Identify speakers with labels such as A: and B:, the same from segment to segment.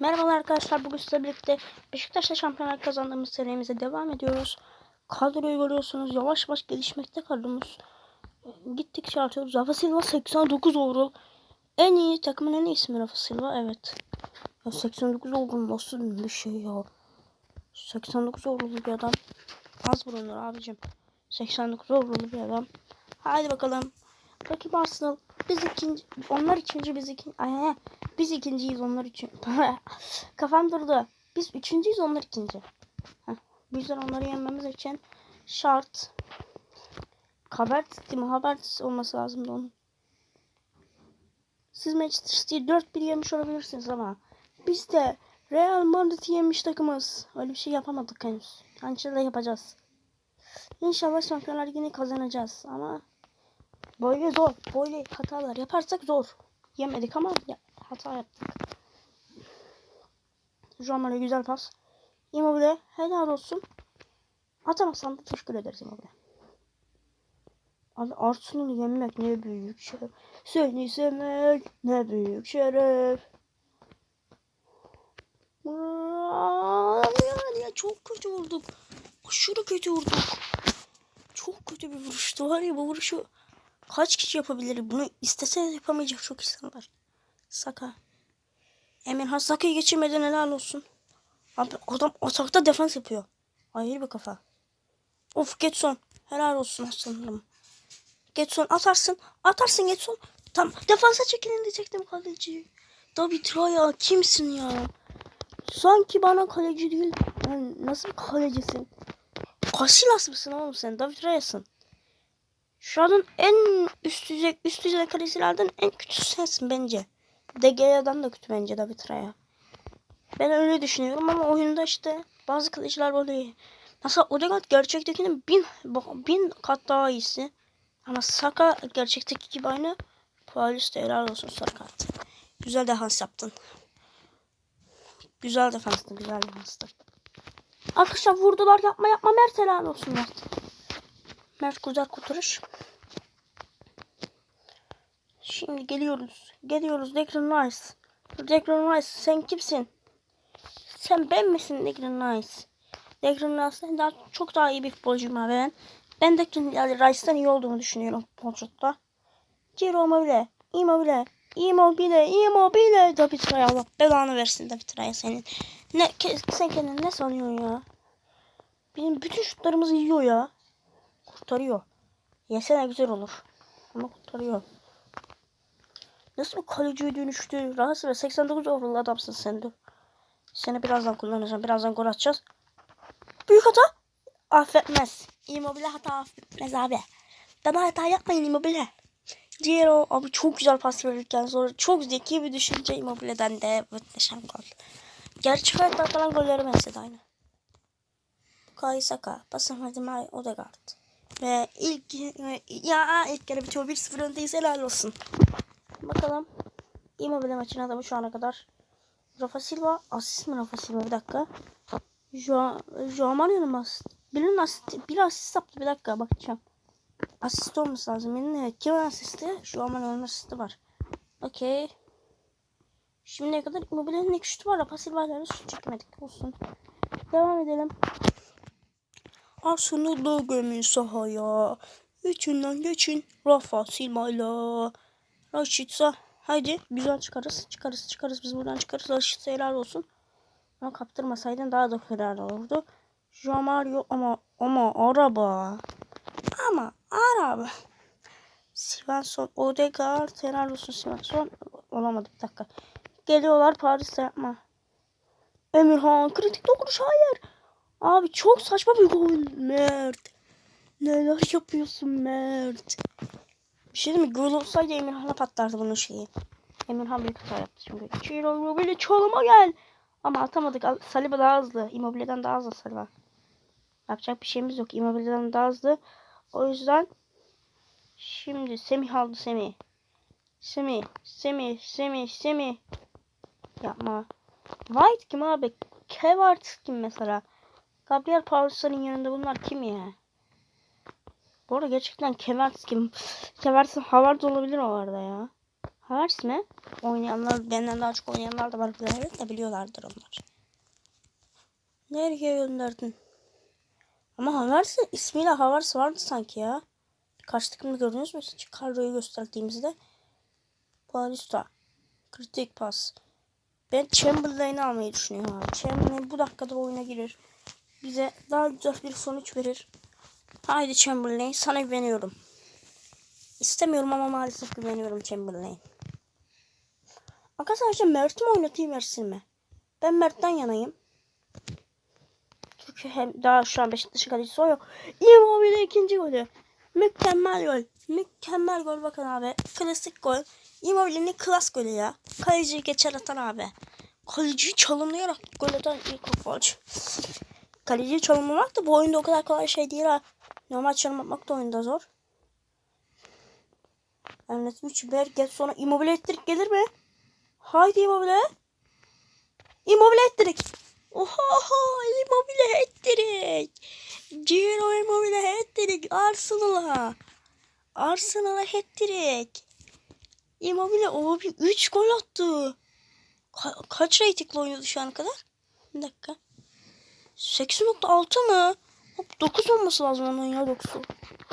A: Merhabalar arkadaşlar. Bugün sizlerle birlikte Beşiktaş'ta şampiyonlar kazandığımız serimize devam ediyoruz. Kadroyu görüyorsunuz. Yavaş yavaş gelişmekte kadromuz. Gittikçe artıyoruz. Rafa Silva 89 overall. En iyi takımın en iyisi mi Rafa Silva? Evet. Ya 89 overall nasıl bir şey ya? 89 overall bir adam. Az bulunur abicim. 89 overall bir adam. Haydi bakalım. Rakip Arsenal. Biz ikinci, onlar ikinci, biz ikinci. Ay, biz ikinciyiz, onlar için. Kafam durdu. Biz üçüncüyüz, onlar ikinci. Heh. Bu yüzden onları yenmemiz için şart. Kabert değil mi? Olması lazımdı onun. Siz Manchester City'yi 4-1 yemiş olabilirsiniz ama biz de Real Madrid'i yemiş takımız. Öyle bir şey yapamadık henüz. Hançerle yapacağız. İnşallah Şampiyonlar Ligi'ni kazanacağız ama Böyle zor. Böyle hatalar yaparsak zor. Yemedik ama hata yaptık. Roma'ya güzel pas. Immobile helal olsun. Atamazsan da teşekkür ederiz Immobile. Abi Arsenal'ı yenmek ne büyük şeref. Seni sevmek ne büyük şeref. Ya çok kötü vurduk. Aşırı kötü vurduk. Çok kötü bir vuruştu var ya bu vuruşu Kaç kişi yapabilir? Bunu istese de yapamayacak çok insan var. Saka. Emirhan Saka'yı geçirmeden helal olsun. Abi adam atakta defans yapıyor. Ayrı bir kafa. Of Getson. Helal olsun aslanlarım. Getson atarsın. Atarsın Getson. Tam defansa çekilin diyecektim kaleci. David Raya kimsin ya? Sanki bana kaleci değil. Yani nasıl bir kalecisin? Casillas mısın oğlum sen? David Raya'sın. Şu anın en üst düzey, üst düzey kalecilerden en kötüsü sensin bence. DG'den de kötü bence David Raya. Ben öyle düşünüyorum ama oyunda işte bazı kaleciler böyle Mesela Odegaard gerçektekinin bin, bin kat daha iyisi. Ama Saka gerçekteki gibi aynı. Paulus da helal olsun sarı kart. Güzel defans yaptın. Güzel defanstı, güzel defanstı. Arkadaşlar vurdular yapma yapma Mert helal olsun Mert. Mert güzel kurtarış. Şimdi geliyoruz. Geliyoruz Declan Rice. Declan Rice sen kimsin? Sen ben misin Declan Rice? Declan Rice'den daha çok daha iyi bir futbolcuyum abi ben. Ben Declan Rice'den iyi olduğunu düşünüyorum futbolculukta. Ciro Immobile. Immobile. Immobile. Immobile. David Raya Allah belanı versin David Raya senin. Ne, sen kendini ne sanıyorsun ya? Bizim bütün şutlarımızı yiyor ya. Kurtarıyor. Yesene güzel olur. Ama kurtarıyor. Nasıl bir kaleciye dönüştü? Rahatsız ve 89 overall adamsın sen de. Seni birazdan kullanacağım. Birazdan gol atacağız. Büyük hata. Affetmez. Immobile hata affetmez abi. Bana hata yapmayın Immobile. Diğer o abi çok güzel pas verirken sonra çok zeki bir düşünce Immobile'den de muhteşem gol. Gerçek hayatta atılan golleri mesela aynı. Bukayo Saka. Pasın Hadi Odegaard. Ve ilk ya ilk kere bitiyor 1-0 öndeyiz helal olsun. Bakalım. Immobile maçın adamı şu ana kadar. Rafa Silva. Asist mi Rafa Silva? Bir dakika. Joao, Joao Mario'nun asist? Birinin asist, bir asist yaptı. Bir dakika bakacağım. Asist olması lazım. Benim evet. Kimin asisti? Joao Mario'nun asisti var. Okey. Şimdiye kadar Immobile'nin iki şutu var. Rafa Silva'yla şut çekmedik. Olsun. Devam edelim. Arsenal'da gömün sahaya. İçinden geçin. Rafa Silva'yla. Raşitsa. Haydi güzel çıkarız. Çıkarız çıkarız. Biz buradan çıkarız. Raşitsa helal olsun. Ama kaptırmasaydın daha da helal olurdu. Joao Mario ama ama araba. Ama araba. Svensson, Odegaard helal olsun Svensson. Olamadı bir dakika. Geliyorlar Paris'te yapma. Emirhan kritik dokunuş hayır. Abi çok saçma bir gol Mert. Neler yapıyorsun Mert? Bir şey mi? Gol olsaydı Emirhan'a patlardı bunun şeyi. Emirhan büyük hata yaptı çünkü. Çiğro Immobile çalıma gel. Ama atamadık. Saliba daha hızlı. Immobile'den daha hızlı Saliba. Yapacak bir şeyimiz yok. Immobile'den daha hızlı. O yüzden şimdi Semih aldı Semih. Semih, Semih, Semih, Semih. Yapma. White kim abi? Kevart kim mesela? Gabriel Paulus'un yanında bunlar kim ya? Bu arada gerçekten Kevart kim? Kevart'ın Havard olabilir o arada ya. Havers mi? Oynayanlar, benden daha çok oynayanlar da var. Evet de biliyorlardır onlar. Nereye gönderdin? Ama Havers'in ismiyle Havers vardı sanki ya. Karşı takımda gördünüz mü? Hiç kadroyu gösterdiğimizde. Paulista. Kritik pas. Ben Chamberlain'i almayı düşünüyorum abi. Chamberlain bu dakikada oyuna girer. Bize daha güzel bir sonuç verir. Haydi Chamberlain sana güveniyorum. İstemiyorum ama maalesef güveniyorum Chamberlain. Arkadaşlar Mert'i mi oynatayım Ersin mi? Ben Mert'ten yanayım. Çünkü hem daha şu an Beşiktaş'ın kalecisi o yok. Immobile ikinci golü. Mükemmel gol. Mükemmel gol bakın abi. Klasik gol. Immobile'nin klas golü ya. Kaleciyi geçer atan abi. Kaleciyi çalımlayarak gol atan ilk futbolcu. Kaleciyi çalımlamak da bu oyunda o kadar kolay şey değil ha. Normal çalım atmak da oyunda zor. Emret 3 Berget sonra Immobile ettirik gelir mi? Haydi Immobile. Immobile ettirik. Oho Immobile ettirik. Ciro Immobile ettirik. Arsenal'a. Arsenal'a ettirik. Immobile o bir 3 gol attı. Ka- kaç reytingli oynadı şu ana kadar? Bir dakika. 8.6 mı? Hop 9 olması lazım onun ya 9.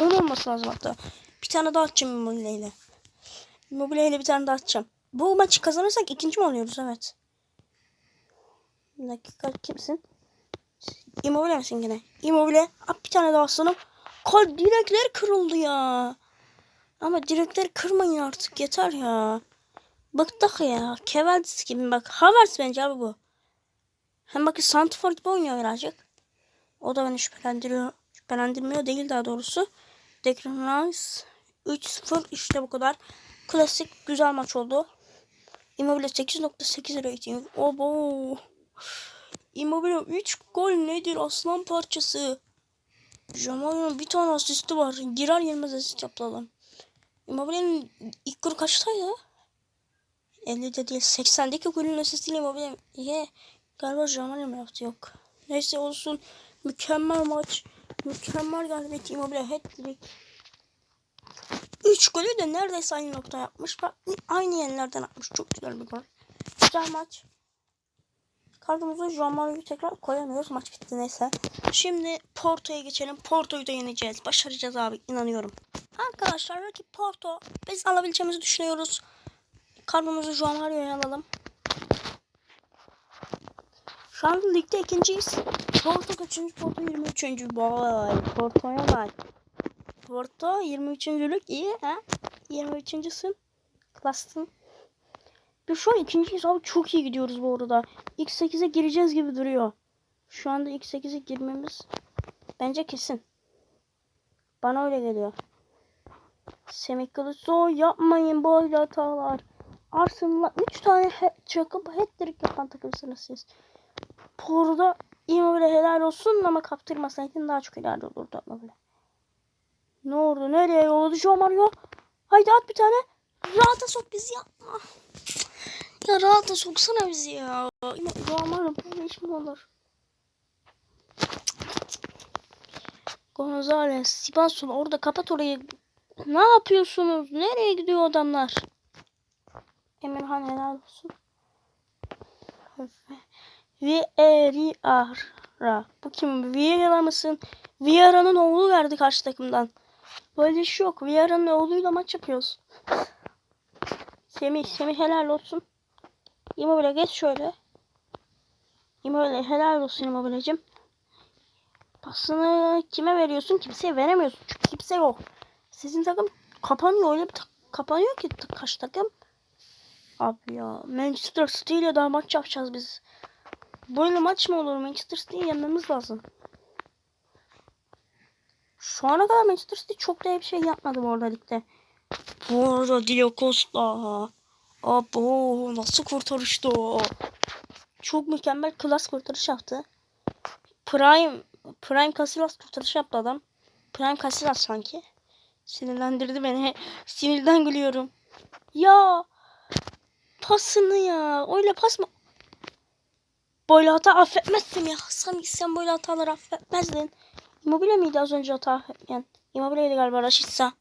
A: 10 olması lazım hatta. Bir tane daha atacağım Immobile ile. Immobile ile bir tane daha atacağım. Bu maçı kazanırsak ikinci mi oluyoruz? Evet. Bir dakika kimsin? Immobile misin gene? Immobile. At bir tane daha aslanım. Kol direkler kırıldı ya. Ama direkleri kırmayın artık yeter ya. Bıktık ya. Keveldis gibi bak. Havertz bence abi bu. Hem bakın Santifor gibi oynuyor birazcık. O da beni şüphelendiriyor. Şüphelendirmiyor değil daha doğrusu. Declan Rice 3-0 işte bu kadar. Klasik güzel maç oldu. Immobile 8.8 rating. Obo. Immobile 3 gol nedir aslan parçası. Jamal'ın bir tane asisti var. Girer girmez asist yaptı adam. Immobile'nin ilk golü kaçtaydı? 50'de değil 80'deki golün asistiyle Immobile ye galiba Jamal'in mi yaptı yok. Neyse olsun mükemmel maç. Mükemmel galibiyet Immobile hat-trick. 3 golü de neredeyse aynı nokta yapmış. Aynı yerlerden atmış. Çok güzel bir gol. Güzel maç. Kadromuza Jean-Marc'ı tekrar koyamıyoruz. Maç bitti neyse. Şimdi Porto'ya geçelim. Porto'yu da yeneceğiz. Başaracağız abi. inanıyorum. Arkadaşlar rakip Porto. Biz alabileceğimizi düşünüyoruz. Kadromuzu Jean-Marc'ı alalım. Şu an ligde ikinciyiz. Porto kaçıncı? Porto 23. Vay Porto'ya bak. Porto 23. lig iyi ha? 23.sün. Klastın. Biz şu an ikinciyiz abi çok iyi gidiyoruz bu arada. İlk 8'e gireceğiz gibi duruyor. Şu anda ilk 8'e girmemiz bence kesin. Bana öyle geliyor. Semih Kılıçsoy yapmayın böyle hatalar. Arsenal'a 3 tane he- çakıp hat-trick yapan takımsınız siz. Bu arada Immobile helal olsun ama kaptırmasaydın daha çok helal olurdu Immobile. Ne oldu? Nereye yolladı Joe Mario? Haydi at bir tane. Rahata sok bizi yapma. Ya rahata soksana bizi ya. Joe Mario böyle iş mi olur? Gonzales, Sivasson orada kapat orayı. Ne yapıyorsunuz? Nereye gidiyor adamlar? Emirhan helal olsun. Vieira. Bu kim? Vieira mısın? Vieira'nın oğlu verdi karşı takımdan. Böyle iş yok. Vieira'nın oğluyla maç yapıyoruz. Semih, Semih helal olsun. Immobile geç şöyle. Immobile helal olsun Immobile'cim. Pasını kime veriyorsun? Kimseye veremiyorsun. Çünkü kimse yok. Sizin takım kapanıyor. Öyle bir ta- kapanıyor ki karşı takım. Abi ya Manchester City ile daha maç yapacağız biz. Böyle maç mı olur? Manchester City'yi yenmemiz lazım. Şu ana kadar Manchester City çok da bir şey yapmadı bu arada ligde. Bu arada Diego Costa. Abo nasıl kurtarıştı o. Çok mükemmel klas kurtarış yaptı. Prime Prime Casillas kurtarış yaptı adam. Prime Casillas sanki. Sinirlendirdi beni. Sinirden gülüyorum. Ya pasını ya. Öyle pas mı? Böyle hata affetmezsin ya. Sen, sen böyle hataları affetmezdin. Immobile miydi az önce hata affetmeyen? Immobile'ydi galiba Raşitsa.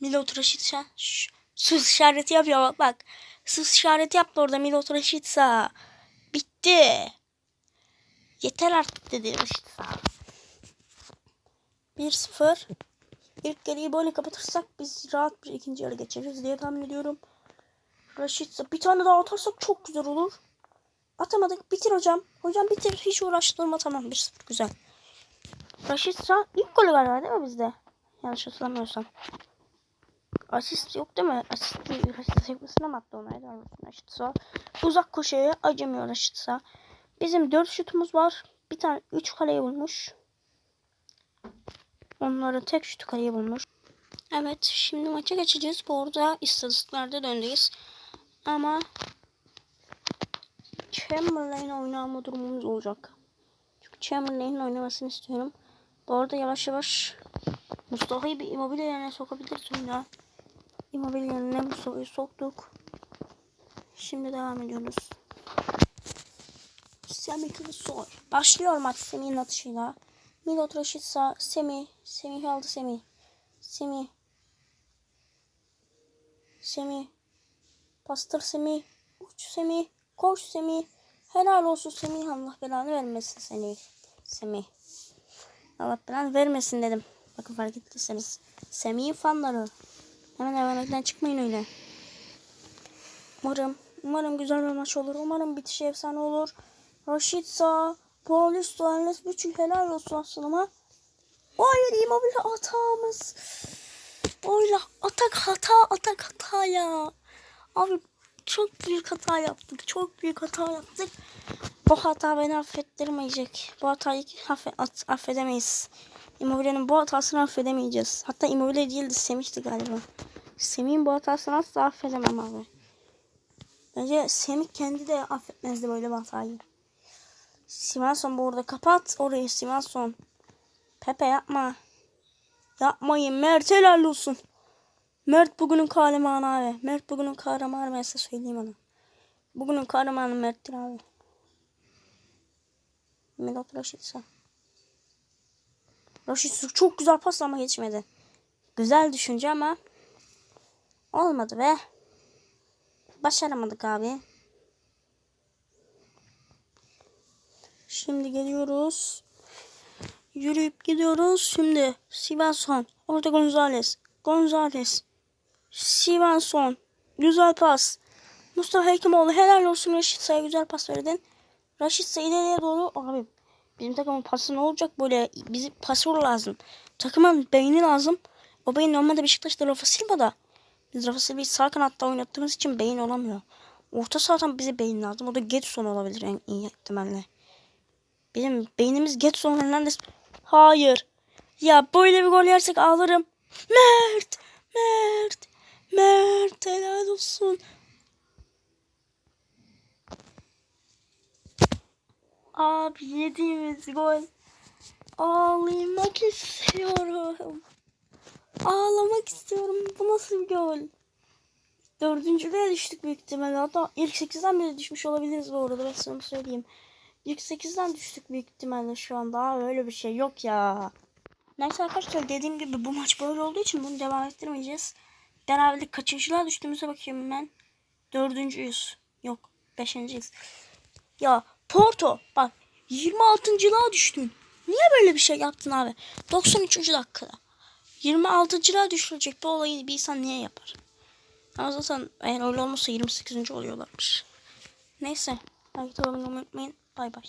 A: Milot Raşitsa. Sus işareti yapıyor bak bak. Sus işareti yaptı orada Milot Rashica. Bitti. Yeter artık dedi Rashica. 1-0. İlk yarıyı böyle kapatırsak biz rahat bir ikinci yarı geçeriz diye tahmin ediyorum. Rashica bir tane daha atarsak çok güzel olur. Atamadık. Bitir hocam. Hocam bitir. Hiç uğraştırma. Tamam 1-0 güzel. Rashica ilk golü galiba değil mi bizde? Yanlış hatırlamıyorsam. Asist yok değil mi? Asist değil. Asist yapmasına mı attı? Helal olsun Rashica. Uzak koşuya acımıyor Rashica. Bizim 4 şutumuz var. Bir tane 3 kaleyi bulmuş. Onların tek şutu kaleyi bulmuş. Evet şimdi maça geçeceğiz. Bu arada istatistiklerde döndeyiz. Ama Chamberlain oynama durumumuz olacak. Çünkü Chamberlain'in oynamasını istiyorum. Bu arada yavaş yavaş Mustafa'yı bir Immobile yerine sokabiliriz oyuna. Immobile yerine Mustafa'yı soktuk. Şimdi devam ediyoruz. Semih Kılıçsoy. Başlıyor maç Semih'in atışıyla. Milot Rashica, Semih. Semih aldı Semih. Semih. Semih. Bastır Semih. Uç Semih. Koş Semih. Helal olsun Semih. Allah belanı vermesin seni. Semih. Allah belanı vermesin dedim. Bakın fark ettiyseniz. Semih'in fanları. Hemen hemen çıkmayın öyle. Umarım, umarım güzel bir maç olur. Umarım bitişi efsane olur. Rashica, Paulista, Enes Büçük helal olsun aslında. Hayır Immobile hatamız. Oyla atak hata atak hata ya. Abi çok büyük hata yaptık. Çok büyük hata yaptık. Bu hata beni affettirmeyecek. Bu hatayı affe, affedemeyiz. Immobile'nin bu hatasını affedemeyeceğiz. Hatta Immobile değildi Semih'ti galiba. Semih'in bu hatasını asla affedemem abi. Bence Semih kendi de affetmezdi böyle bir hatayı. Simonson bu arada kapat orayı Simonson. Pepe yapma. Yapmayın Mert helal olsun. Mert bugünün kahramanı abi. Mert bugünün kahramanı ben size söyleyeyim onu. Bugünün kahramanı Mert'tir abi. Milot Rashica. Rashica çok güzel pas ama geçmedi. Güzel düşünce ama olmadı be. Başaramadık abi. Şimdi geliyoruz. Yürüyüp gidiyoruz. Şimdi Sivanson. Orada Gonzales. Gonzales. Sivanson. Güzel pas. Mustafa Hekimoğlu helal olsun Raşitsa'ya güzel pas verdin. Raşitsa ileriye doğru. Abi bizim takımın pası ne olacak böyle? Bizi pasör lazım. Takımın beyni lazım. O beyin normalde Beşiktaş'ta Rafa Silva'da. Biz Rafa Silva'yı sağ kanatta oynattığımız için beyin olamıyor. Orta sahadan bize beyin lazım. O da Getson olabilir en iyi ihtimalle. Bizim beynimiz Getson Hernandez. Hayır. Ya böyle bir gol yersek ağlarım. Mert. Mert. Olsun. Abi yediğimiz gol. Ağlamak istiyorum. Ağlamak istiyorum. Bu nasıl bir gol? Dördüncülüğe düştük büyük ihtimalle. Hatta ilk sekizden bile düşmüş olabiliriz bu arada. Ben sana söyleyeyim. İlk 8'den düştük büyük ihtimalle şu anda. Abi öyle bir şey yok ya. Neyse arkadaşlar dediğim gibi bu maç böyle olduğu için bunu devam ettirmeyeceğiz. Beraberlik kaçıncılığa düştüğümüze bakayım ben. Dördüncüyüz. Yok beşinciyiz. Ya Porto bak 26.lığa düştün. Niye böyle bir şey yaptın abi? 93. dakikada. 26.lığa düşürecek bir olayı bir insan niye yapar? Ama eğer öyle olmazsa 28. oluyorlarmış. Neyse. Takip abone olmayı unutmayın. Bay bay.